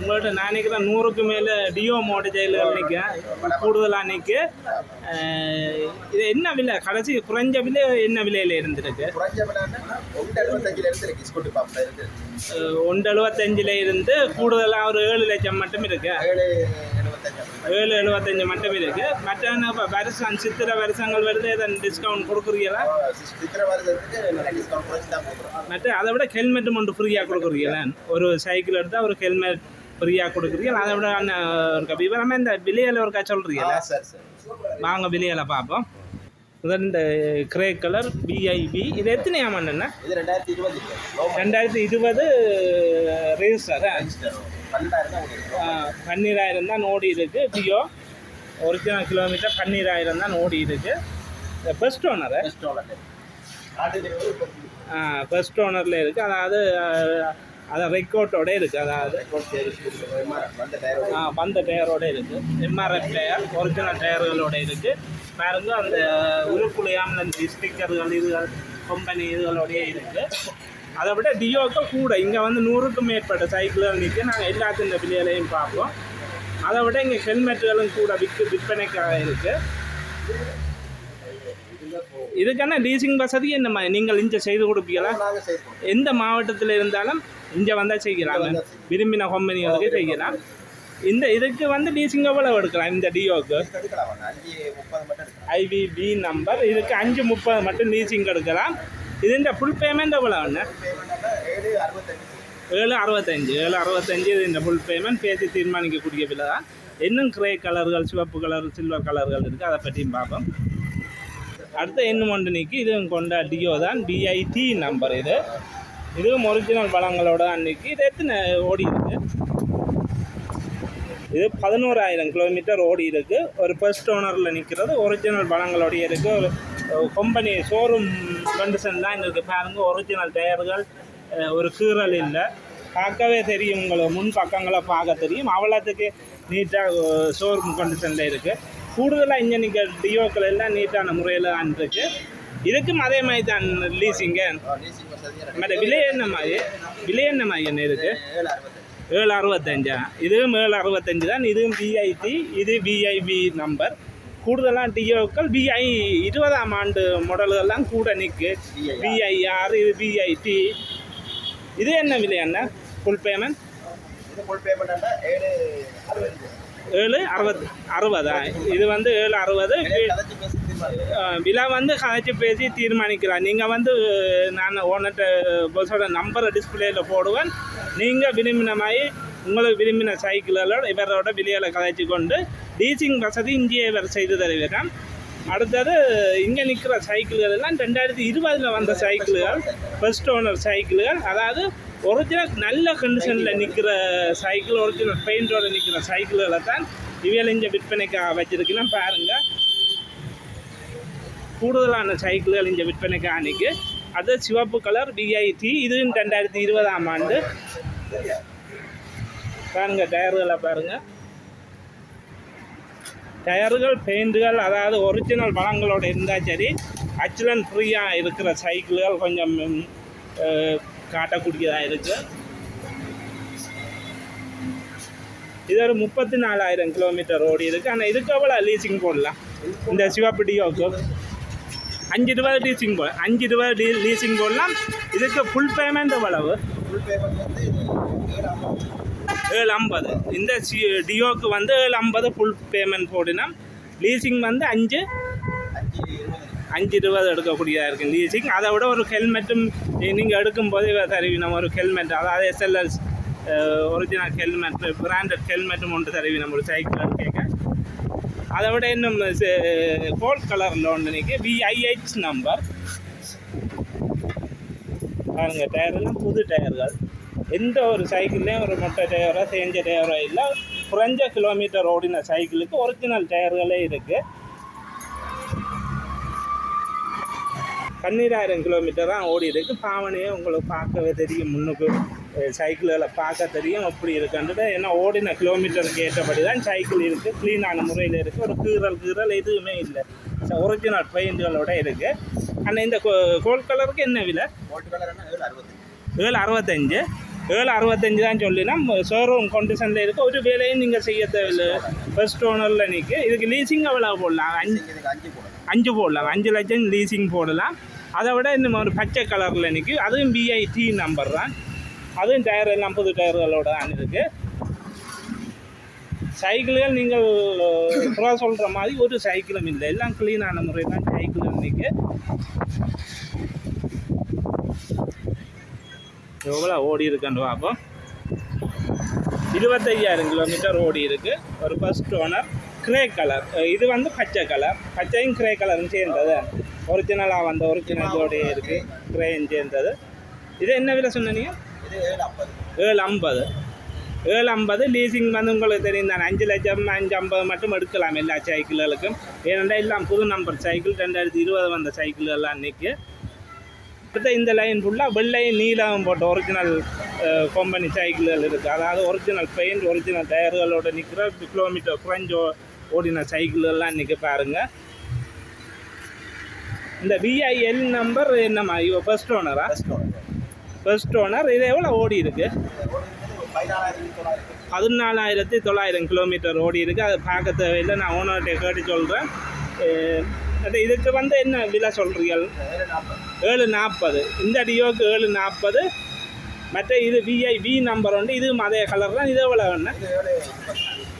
உங்கள்கிட்ட நான் நினைக்கிறேன் நூறுக்கு மேலே டியோ மோட்டர் ஜெயில்கள் நிற்கும் கூடுதலாக நிற்கு இது என்ன விலை? கடைசி குறைஞ்ச விலை என்ன விலையில் இருந்திருக்கு? ஒன்று எழுபத்தஞ்சில இருந்து ஒன்று கூடுதலாக ஒரு ஏழு லட்சம் மட்டும் இருக்கு. ஏழு எழுபத்தஞ்சு மட்டும் இருக்கு. மற்ற இப்போ வருஷம் சித்திரை வருஷங்கள் வருது எதன் டிஸ்கவுண்ட் கொடுக்குறீங்களா? மற்ற அதை விட ஹெல்மெட் மட்டும் ஃப்ரீயாக கொடுக்குறீங்களா? ஒரு சைக்கிள் எடுத்தால் ஒரு ஹெல்மெட் ஃப்ரீயாக கொடுக்குறீங்க? அதை விட ஒரு விவரமாக இந்த விலையில ஒருக்கா சொல்கிறீங்களா சரி சரி. வாங்க விலையில பார்ப்போம். முதல் இந்த கிரே கலர் பிஐபி இது எத்தனை ஆமாண்ணா இது ரெண்டாயிரத்தி இருபது. ரெண்டாயிரத்தி இருபது ரெஜிஸ்டர் பன்னீராயிரம் தான் ஓடி இருக்கு டியோ ஒரிஜினல் கிலோமீட்டர் பன்னீராயிரம் தான் ஓடி இருக்கு ஃபர்ஸ்ட் ஓனரு பெஸ்ட் இருபது ஃபர்ஸ்ட் ஓனரில் இருக்குது அதாவது அது ரெக்கார்டோட இருக்குது அதாவது ஆ, வந்த டயரோட இருக்குது எம்ஆர்எஃப் டயர் ஒரிஜினல் டயர்களோட இருக்குது பாருங்க அந்த உருக்குலையாமல் அந்த ஸ்டிக்கர்கள் இதுகள் கம்பெனி இதுகளோடய இருக்குது அதை விட டியோக்கு கூட இங்கே வந்து நூறுக்கும் மேற்பட்ட சைக்கிள்கள் நிற்க நாங்கள் எல்லாத்தின் விலையிலையும் பார்ப்போம். அதை விட இங்கே ஹெல்மெட்டுகளும் கூட விற்று விற்பனைக்காக இருக்குது இதுக்கான லீசிங் வசதி என்ன மாதிரி நீங்கள் இங்கே செய்து கொடுப்பீங்களா? எந்த மாவட்டத்தில் இருந்தாலும் இங்கே வந்தால் செய்யலாம். விரும்பின கம்பெனிகளுக்கு செய்யலாம். இந்த இதுக்கு வந்து லீசிங் எவ்வளவு எடுக்கலாம்? இந்த டியோக்கு ஐவிபி நம்பர் இதுக்கு அஞ்சு முப்பது மட்டும் லீசிங் எடுக்கலாம். இதுன்ற ஃபுல் பேமெண்ட் எவ்வளோ ஒன்று ஏழு அறுபத்தஞ்சு. ஏழு அறுபத்தஞ்சு. இது இந்த ஃபுல் பேமெண்ட் பேசி தீர்மானிக்கக்கூடிய விலை தான் இன்னும் கிரே கலர்கள் சிவப்பு கலர் சில்வர் கலர்கள் இருக்குது அதை பற்றியும் பார்ப்போம். அடுத்த இன்னும் ஒன்று நிற்கி இதுவும் கொண்ட டியோ தான். பிஐடி நம்பர் இது. இதுவும் ஒரிஜினல் பழங்களோட தான் நிற்கி இது எத்தனை ஓடி இருக்கு? இது பதினோராயிரம் கிலோமீட்டர் ஓடி இருக்கு. ஒரு ஃபர்ஸ்ட் ஓனரில் நிற்கிறது ஒரிஜினல் பழங்களோடய இருக்கு. ஒரு கம்பெனி ஷோரூம் கண்டிஷன் தான் இருக்குது பாருங்க. ஒரிஜினல் டயர்கள் ஒரு கீறல் இல்லை. பார்க்கவே தெரியும். உங்களை முன் பக்கங்களை பார்க்க தெரியும். அவ்வளோத்துக்கு நீட்டாக ஷோரூம் கண்டிஷனில் இருக்குது கூடுதலாக இங்கே நீங்கள் டியோக்கள் எல்லாம் நீட்டான முறையில் தான் இருக்கு இதுக்கும் அதே மாதிரி தான் லீசிங்க மற்ற விலை என்ன மாதிரி? விலை என்ன மாதிரி என்ன இருக்குது ஏழு அறுபத்தஞ்சு. இதுவும் ஏழு அறுபத்தஞ்சு தான். இதுவும் பிஐடி இது பிஐபி நம்பர் கூடுதலாக டிஓக்கள் பிஐ இருபதாம் ஆண்டு மாடல்கள்லாம் கூட நிற்கு பிஐஆர் இது பிஐடி இது என்ன விலை என்ன ஃபுல் பேமெண்ட் ஃபுல் பேமெண்ட் ஏழு ஏழு அறுபது அறுபதா? இது வந்து ஏழு அறுபது. விலை வந்து கதைச்சு பேசி தீர்மானிக்கலாம். நீங்கள் வந்து நான் ஓனர்கிட்ட பஸ்ஸோட நம்பரை டிஸ்பிளேயில் போடுவேன். நீங்கள் விரும்பின மாதிரி உங்களுக்கு விரும்பின சைக்கிள்களோட இவரோட விலையில கதைச்சு கொண்டு டீசிங் வசதி இங்கேயே இவர் செய்து தருகிறான் அடுத்தது இங்கே நிற்கிற சைக்கிள்கள் எல்லாம் ரெண்டாயிரத்தி இருபதில் வந்த சைக்கிள்கள் ஃபர்ஸ்ட் ஓனர் சைக்கிள்கள் அதாவது ஒரிஜினல் நல்ல கண்டிஷனில் நிற்கிற சைக்கிள் ஒரிஜினல் பெயிண்டோட நிற்கிற சைக்கிள்களை தான் இவையில் இங்கே விற்பனைக்காக வச்சிருக்கீங்கன்னா பாருங்கள் கூடுதலான சைக்கிள்கள் இங்கே விற்பனைக்கு அன்றைக்கி அது சிவப்பு கலர் விஐடி இதுவும் ரெண்டாயிரத்தி இருபதாம் ஆண்டு. பாருங்கள் டயர்களை பாருங்கள் டயர்கள் பெயிண்டுகள் அதாவது ஒரிஜினல் பழங்களோட இருந்தால் சரி அச்சுலன் ஃப்ரீயாக இருக்கிற சைக்கிள்கள் கொஞ்சம் காட்டக்கூடியதாக இருக்குது இது ஒரு முப்பத்தி நாலாயிரம் கிலோமீட்டர் ஓடி இருக்குது ஆனால் இதுக்கு எவ்வளோ லீசிங் போடலாம்? இந்த சிவப்பு டியோக்கு அஞ்சு ரூபாய் லீசிங் போ அஞ்சு ரூபாய் லீ லீசிங் போடலாம். இதுக்கு ஃபுல் பேமெண்ட் எவ்வளவு? ஏழு ஐம்பது. இந்த டியோக்கு வந்து ஏழு ஐம்பது ஃபுல் பேமெண்ட் போடினா லீசிங் வந்து அஞ்சு அஞ்சு இருபது எடுக்கக்கூடியதாக இருக்குது லீசிங் அதை விட ஒரு ஹெல்மெட்டும் நீங்கள் எடுக்கும்போது தருவினம் ஒரு ஹெல்மெட் அதாவது எஸ்எல்எஸ் ஒரிஜினல் ஹெல்மெட் பிராண்டட் ஹெல்மெட்டும் ஒன்று தருவினம் ஒரு சைக்கிள் கேட்க அதை விட இன்னும் கோல்ட் கலரில் ஒன்று நிற்க விஐஹெச் நம்பர் பாருங்க டயர்லாம் புது டயர்கள் எந்த ஒரு சைக்கிள்லேயும் ஒரு மொட்டை டயரோ செஞ்ச டயரோ இல்லை குறைஞ்ச கிலோமீட்டர் ஓடின சைக்கிளுக்கு ஒரிஜினல் டயர்களே இருக்குது பன்னிராயிரம் கிலோமீட்டர் தான் ஓடி இருக்கு. பாவனையே உங்களுக்கு பார்க்கவே தெரியும். முன்னுக்கு சைக்கிள்களை பார்க்க தெரியும் அப்படி இருக்குன்றது ஏன்னா ஓடின கிலோமீட்டருக்கு ஏற்றபடி தான் சைக்கிள் இருக்குது க்ளீனான முறையில் இருக்குது ஒரு கீறல் கீறல் எதுவுமே இல்லை. ஒரிஜினல் பெயிண்ட்களோட இருக்குது ஆனால் இந்த கோல்ட் கலருக்கு என்ன விலை? ஏழு அறுபத்தஞ்சு. ஏழு அறுபத்தஞ்சு. ஏழு அறுபத்தஞ்சு தான் சொல்லினா ஷோரூம் கண்டிஷனில் இருக்க. ஒரு வேலையும் நீங்கள் செய்ய தேவையில்லை. ஃபர்ஸ்ட் ஓனரில் நிற்கு இதுக்கு லீசிங் எவ்வளோ போடலாம்? அஞ்சு இதுக்கு அஞ்சு போடணும் அஞ்சு போடலாம். அஞ்சு லட்சம் லீசிங் போடலாம். அதை விட இன்னும் ஒரு பச்சை கலரில் நிற்கும் அதுவும் பிஐடி நம்பர் தான். அதுவும் டயர் எல்லாம் புது டயர்களோட தான் இருக்குது சைக்கிள்கள் நீங்கள் குறை சொல்கிற மாதிரி ஒரு சைக்கிளும் இல்லை. எல்லாம் க்ளீனான முறை தான் சைக்கிள் நிற்கு எவ்வளோ ஓடி இருக்குன்னு பார்ப்போம். இருபத்தையாயிரம் கிலோமீட்டர் ஓடி இருக்கு. ஒரு ஃபஸ்ட் ஓனர் கிரே கலர் இது வந்து பச்சை கலர் பச்சையும் கிரே கலரும் சேர்ந்தது. ஒரிஜினலாக வந்த ஒரிஜினலோடைய இருக்கு. கிரேயும் சேர்ந்தது இது என்ன விலை சொன்னீங்க? ஏழு ஐம்பது. ஏழு ஐம்பது. லீசிங் வந்து உங்களுக்கு தெரியும் தானே. அஞ்சு லட்சம் அஞ்சு ஐம்பது மட்டும் எடுக்கலாம் எல்லா சைக்கிள்களுக்கும் ஏனென்றால் எல்லாம் புது நம்பர் சைக்கிள் ரெண்டாயிரத்தி இருபது வந்த சைக்கிள் எல்லாம் நிற்கு அடுத்த இந்த லைன் ஃபுல்லாக வெள்ளை நீலம் போட்ட ஒரிஜினல் கம்பெனி சைக்கிள்கள் இருக்குது அதாவது ஒரிஜினல் பெயிண்ட் ஒரிஜினல் டயர்களோட நிற்கிற கிலோமீட்டர் குறைஞ்ச ஓடின சைக்கிள் எல்லாம் இன்றைக்கி பாருங்கள் இந்த விஐஎல் நம்பர் என்னம்மா? இவ ஃபர்ஸ்ட் ஓனரா ஃபர்ஸ்ட் ஓனர் இது எவ்வளோ ஓடி இருக்குது பதினாலாயிரத்தி தொள்ளாயிரம் கிலோமீட்டர் ஓடி இருக்கு. அது பார்க்க தேவையில்லை. நான் ஓனர்கிட்ட கேட்டு சொல்கிறேன் இதுக்கு வந்து என்ன விலை சொல்கிறீர்கள் ஏழு நாற்பது. ஏழு நாற்பது. இந்த டியோக்கு ஏழு நாற்பது. மற்ற இது விஐ வி நம்பர் உண்டு இது அதே கலர் தான் இது எவ்வளோ இது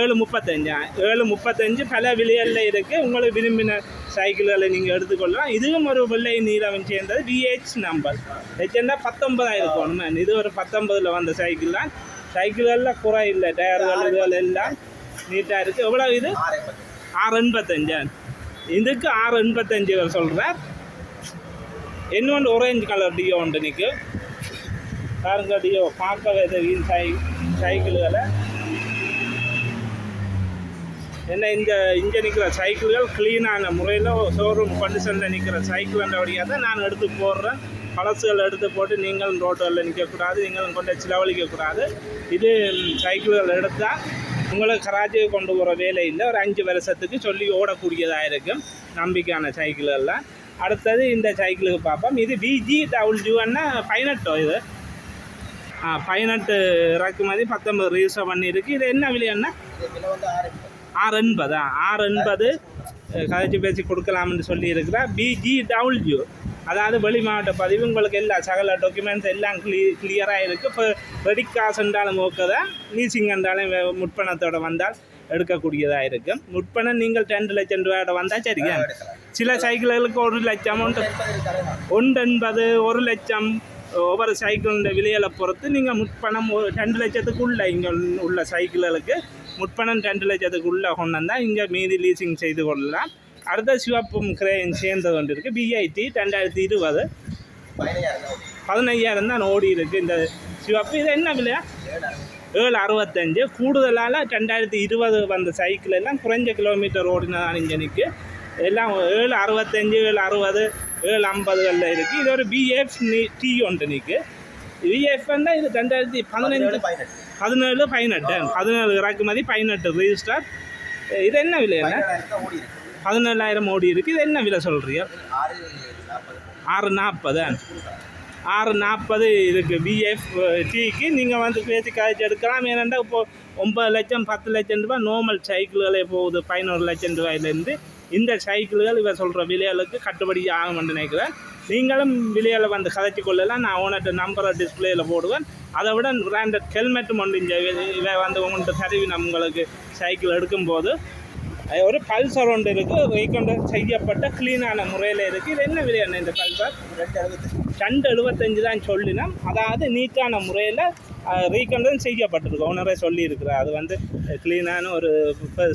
ஏழு முப்பத்தி ஏழு முப்பத்தஞ்சா ஏழு முப்பத்தஞ்சு பல விலைகளில் இருக்குது உங்களுக்கு விரும்பின சைக்கிள்களை நீங்கள் எடுத்துக்கொள்ளலாம். இதுவும் ஒரு வெள்ளை நீளம் சேர்ந்தது. விஹெச் நம்பர் வச்சுருந்தா பத்தொன்பதாயிரம் போகணும். இது ஒரு பத்தொன்பதில் வந்த சைக்கிள் தான். சைக்கிள்களில் குறை இல்லை டயர்கள் இதுகள் எல்லாம் நீட்டாக இருக்குது எவ்வளோ இது? ஆறு எண்பது ஆறு எண்பத்தஞ்சா. இதுக்கு ஆறு எண்பத்தஞ்சு சொல்கிறேன் இன்னொன்று ஒரேஞ்ச் கலர் டியோ உண்டு நிற்கு பாருங்க டியோ பார்க்கவே சை சைக்கிள்களை. என்ன இந்த இங்கே நிற்கிற சைக்கிள்கள் க்ளீனான முறையில் ஷோரூம் கண்டிஷனில் நிற்கிற சைக்கிள் வழியாக தான் நான் எடுத்து போடுறேன். பழசுகள் எடுத்து போட்டு நீங்களும் ரோட்டில் நிற்கக்கூடாது நீங்களும் கொண்டு செலவழிக்கக்கூடாது. இது சைக்கிள்கள் எடுத்தால் உங்களுக்கு கராச்சிக்கு கொண்டு போகிற வேலை இல்லை. ஒரு அஞ்சு வருஷத்துக்கு சொல்லி ஓடக்கூடியதாக இருக்கும் நம்பிக்கையான சைக்கிள்கள்லாம் அடுத்தது இந்த சைக்கிளுக்கு பார்ப்போம். இது விஜி டபுள்யூன்னா பதினெட்டோ இது. பதினெட்டு இறக்குமதி பத்தொம்பது ரிஜிஸ்டர் பண்ணியிருக்கு. இது என்ன விலைன்னா இது விலை வந்து ஆறு எண்பது ஆறு எண்பதா கதைச்சு பேசி கொடுக்கலாம்னு சொல்லியிருக்கிறா பிஜிடபிள்யூ அதாவது வெளி மாவட்ட பதிவு. உங்களுக்கு எல்லா சகல டாக்குமெண்ட்ஸ் எல்லாம் கிளி கிளியராக இருக்குது இப்போ ரெடிக் காசு என்றாலும் ஓகே தான். லீசிங் என்றாலும் முற்பணத்தோட வந்தால் எடுக்கக்கூடியதாக இருக்கும் முற்பணம் நீங்கள் ரெண்டு லட்சம் ரூபாயோட வந்தால் சரியா? சில சைக்கிள்களுக்கு ஒரு லட்சம் ஒன்று எண்பது ஒரு லட்சம் ஒவ்வொரு சைக்கிளோட விலைகளை பொறுத்து நீங்கள் முற்பணம் ரெண்டு லட்சத்துக்குள்ளே இங்கே உள்ள சைக்கிள்களுக்கு முற்பணம் ரெண்டு லட்சத்துக்குள்ளே கொண்டு வந்தால் இங்கே மீதி லீசிங் செய்து கொள்ளலாம். அடுத்த சிவப்பும் கிரேன் சேர்ந்து கொண்டு இருக்குது பிஐடி ரெண்டாயிரத்தி இருபது. பதினையாயிரம் தான் ஓடி. பதினையாயிரம் தான் இருக்குது இந்த சிவப்பு. இது என்ன விலையா ஏழு ஏழு அறுபத்தஞ்சு. கூடுதலால் ரெண்டாயிரத்தி இருபது வந்த சைக்கிள் எல்லாம் குறைஞ்ச கிலோமீட்டர் ஓடினதான் இங்கே நிற்கு எல்லாம் ஏழு அறுபத்தஞ்சு ஏழு அறுபது ஏழு ஐம்பதுகளில் இருக்குது இது ஒரு பிஎஃப் டி ஒன்று நிற்கு பிஎஃப் தான் இது ரெண்டாயிரத்தி பதினஞ்சு பதினேழு பதினெட்டு. பதினேழு இறக்குமதி பதினெட்டு ரிஜிஸ்டர் இது என்ன விலை என்ன? பதினேழாயிரம் தான் ஓடி இருக்குது இது என்ன விலை சொல்கிறீங்க ஆறு நாற்பது. ஆறு நாற்பது. இருக்குது பிஎஃப் டீக்கு நீங்கள் வந்து பேசி காய்ச்சி எடுக்கலாம். ஏனெண்டா இப்போ ஒம்பது லட்சம் பத்து லட்சம் ரூபாய் நார்மல் சைக்கிள்களே போகுது. பதினோரு லட்சம் ரூபாயிலேருந்து இந்த சைக்கிள்கள் இவர் சொல்கிற விலைகளுக்கு கட்டுப்படி ஆகும்னு நினைக்கிறேன். நீங்களும் விலையில் வந்து கதைச்சி கொள்ளலாம். நான் உனக்கு நம்பரை டிஸ்பிளேயில் போடுவேன். அதை விட பிராண்டட் ஹெல்மெட் ஒன்று இங்கே இவை வந்து உங்கள்கிட்ட தருவி நம்ம உங்களுக்கு சைக்கிள் எடுக்கும்போது. ஒரு பல்சர் ஒன்று இருக்குது ரீகொண்டு செய்யப்பட்ட க்ளீனான முறையில் இருக்குது இது என்ன விலையான இந்த பல்சர் ரெண்டு ரெண்டு எழுபத்தஞ்சு தான் சொல்லினோம். அதாவது நீட்டான முறையில் ரீகண்டன் செய்யப்பட்டிருக்கு. ஓனரே சொல்லியிருக்கிறார். அது வந்து க்ளீனான ஒரு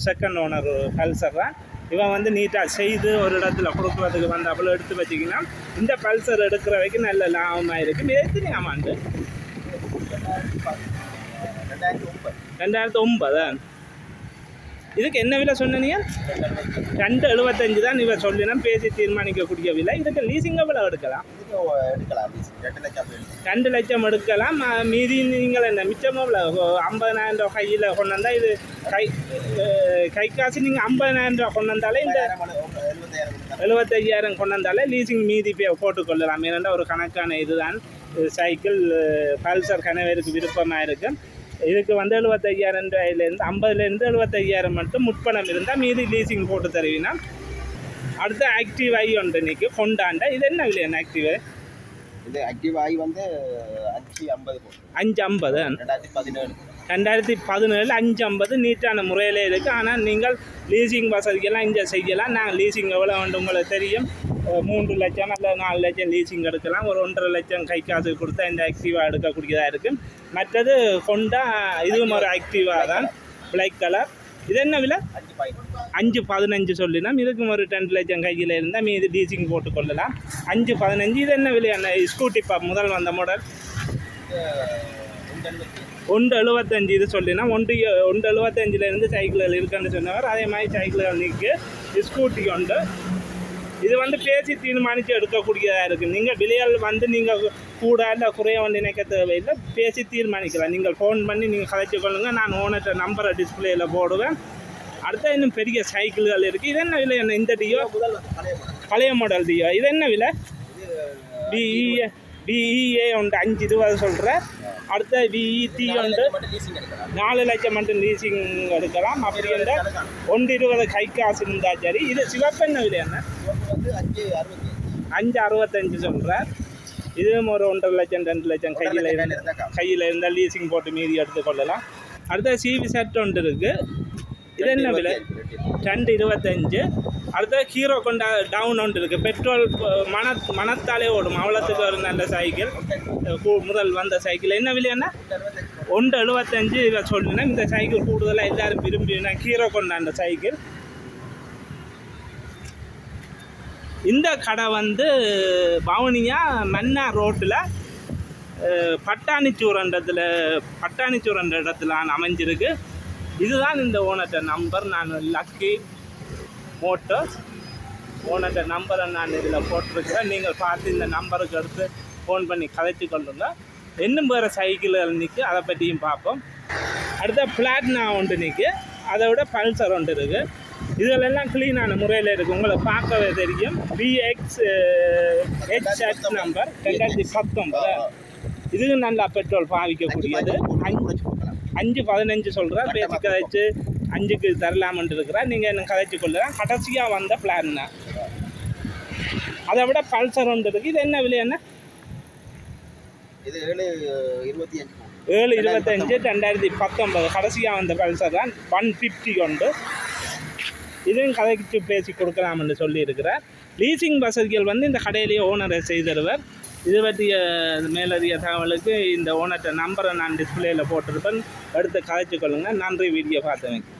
செகண்ட் ஓனர் பல்சர் தான். இவன் வந்து நீட்டாக செய்து ஒரு இடத்துல கொடுக்குறதுக்கு வந்து எடுத்து வச்சிங்கன்னா இந்த பல்சர் எடுக்கிற வரைக்கும் நல்ல லாபமாக இருக்குது இது எத்தனை ஆமாண்டு ரெண்டாயிரத்தி ஒன்பது. ரெண்டாயிரத்தி ரெண்டாயிரத்து ஒன்பது? இதுக்கு என்ன விலை சொன்னீங்க? ரெண்டு எழுபத்தஞ்சு தான் இவன் சொல்லினா பேசி தீர்மானிக்கக்கூடிய விலை. இதுக்கு லீசிங் எவ்வளோ எடுக்கலாம். ரெண்டு லட்சம் எடுக்கலாம். மீதி நீங்கள் என்ன மிச்சமாக இவ்வளோ ஐம்பதனாயிரம் ரூபா கையில் கொண்டு வந்தால் இது கை கை காசு நீங்கள் ஐம்பதனாயிரம் ரூபா கொண்டு வந்தாலே இந்த எழுபத்தையாயிரம் கொண்டு வந்தாலே. லீசிங் மீதி பே போட்டுக்கொள்ளலாம் ஏனென்றால் ஒரு கணக்கான இதுதான். சைக்கிள் பல்சர் கனவேருக்கு விருப்பமாக இருக்கும் இதுக்கு வந்து எழுபத்தையாயிரம் ரூபாயிலேருந்து ஐம்பதுலேருந்து எழுபத்தையாயிரம் மட்டும் முற்பணம் இருந்தால் மீதி லீசிங் போட்டு தருவீங்கன்னா அடுத்து ஆக்டிவ் ஐ ஒன்று இன்னைக்கு கொண்டாண்ட. இது என்ன விலையான ஆக்டிவ் இது ஆக்டிவ் ஆகி வந்து அஞ்சு ஐம்பது ரெண்டாயிரத்தி பதினேழு அஞ்சு ஐம்பது நீட்டான முறையில் இருக்குது ஆனால் நீங்கள் லீசிங் வசதிக்கெல்லாம் இங்கே செய்யலாம் நான் லீசிங் எவ்வளோ வேண்டும் உங்களுக்கு தெரியும் மூன்று லட்சம் அல்ல நாலு லட்சம் லீசிங் எடுக்கலாம் ஒரு ஒன்றரை லட்சம் கை காசு கொடுத்தா இந்த ஆக்டிவா எடுக்கக்கூடியதாக இருக்கும் மற்றது கொண்டா இதுவும் ஒரு ஆக்டிவா தான் பிளாக் கலர் இது என்ன விலை அஞ்சு பதினஞ்சு சொல்லினா இதுக்கும் ஒரு ரெண்டு லட்சம் கையில் இருந்தால் மீது டீசிங் போட்டு கொள்ளலாம் அஞ்சு பதினஞ்சு இது என்ன விலையான ஸ்கூட்டி பா முதல் வந்த மாடல் ஒன்று எழுபத்தஞ்சு இது சொல்லினா ஒன்று ஒன்று எழுபத்தஞ்சிலேருந்து சைக்கிள்கள் இருக்குன்னு சொன்னவர் அதே மாதிரி சைக்கிள்கள் நிற்கு ஸ்கூட்டி உண்டு இது வந்து பேசி தீர்மானித்து எடுக்கக்கூடியதாக இருக்குது நீங்கள் விலைகள் வந்து நீங்கள் கூட இல்லை குறைய வந்து நினைக்க தேவையில்லை. பேசி தீர்மானிக்கலாம். நீங்கள் ஃபோன் பண்ணி நீங்கள் கலைச்சி கொள்ளுங்கள் நான் ஓனர்கிட்ட நம்பரை டிஸ்பிளேயில் போடுவேன். அடுத்த இன்னும் பெரிய சைக்கிள்கள் இருக்குது இது என்ன விலை? என்ன இந்த டியோ பழைய மாடல் டியோ இது என்ன விலை? இது பிஇஏ உண்டு. அஞ்சு இருபது சொல்கிறேன் அடுத்த விஇடி உண்டு. நாலு லட்சம் மட்டும் லீசிங் எடுக்கலாம். அப்படி இருந்தால் ஒன்று இருபது கை காசு இருந்தால் சரி. இது சிவப்பெண்ண விலை என்ன? அஞ்சு அறுபத்தி. அஞ்சு அறுபத்தஞ்சு சொல்கிறேன் இதுவும் ஒரு ஒன்றரை லட்சம் ரெண்டு லட்சம் கையில் கையில் இருந்து இருந்தாக்கா கையில் இருந்தால் லீசிங் போட்டு மீதி எடுத்துக்கொள்ளலாம் அடுத்த சிவி செட் ஒன்று இருக்குது இது என்ன விலை? ரெண்டு இருபத்தஞ்சு. அடுத்த ஹீரோ கொண்டா டவுன் ஒன்று இருக்குது பெட்ரோல் மன மனத்தாலே ஓடும். அவ்வளோத்துக்கு ஒரு அந்த சைக்கிள். முதல் வந்த சைக்கிள். என்ன விலை ஒன்று எழுபத்தஞ்சு இதை சொல்லினேன். இந்த சைக்கிள் கூடுதலாக எல்லாரும் விரும்பினா ஹீரோ கொண்ட அந்த சைக்கிள். இந்த கடை வந்து பவுனியா மன்னா ரோட்டில் பட்டாணிச்சூரண்டத்தில் பட்டாணிச்சூரண்ட இடத்துல அமைஞ்சிருக்கு. இதுதான் இந்த ஓனர்கிட்ட நம்பர் நான் லக்கி மோட்டர்ஸ் ஓனர்கிட்ட நம்பரை நான் இதில் போட்டிருக்கிறேன். நீங்கள் பார்த்து இந்த நம்பருக்கு எடுத்து ஃபோன் பண்ணி கதைச்சு கொள்ளுங்க இன்னும் வேறு சைக்கிள்கள் நிற்கு அதை பற்றியும் பார்ப்போம். அடுத்த பிளாட்னா ஒன்று நிற்கு அதை விட பல்சர் ஒன்று இருக்குது இதிலெல்லாம் க்ளீனான முறையில் இருக்குது உங்களை பார்க்கவே தெரியும். பிஎக்ஸ் ஹெச் நம்பர் ரெண்டாயிரத்தி பத்தொம்பது இதுவும் நல்லா பெட்ரோல் பாவிக்கக்கூடியது. அஞ்சு அஞ்சு பதினஞ்சு சொல்கிறா பேசி கதைச்சு அஞ்சுக்கு தரலாமன்ட்டு இருக்கிறா நீங்கள் என்ன கதைச்சு கொள்ளலாம் கடைசியாக வந்த பிளான் தான் அதை விட பல்சர் ஒன்று இருக்குது இது என்ன விலை என்ன? இது ஏழு இருபத்தி அஞ்சு. ஏழு இருபத்தஞ்சு ரெண்டாயிரத்தி பத்தொன்பது. கடைசியாக வந்த பல்சர் தான். ஒன் ஃபிஃப்டி கொண்டு. இதுவும் கதைக்கு பேசி கொடுக்கலாம்னு சொல்லியிருக்கிறார். லீசிங் வசதிகள் வந்து இந்த கடையிலேயே ஓனரை செய்தருவர். இது பற்றிய மேலதிக தகவலுக்கு இந்த ஓனர்கிட்ட நம்பரை நான் டிஸ்பிளேயில் போட்டிருப்பேன். எடுத்து கதைச்சு கொள்ளுங்கள் நன்றி வீடியோ பார்த்தவங்க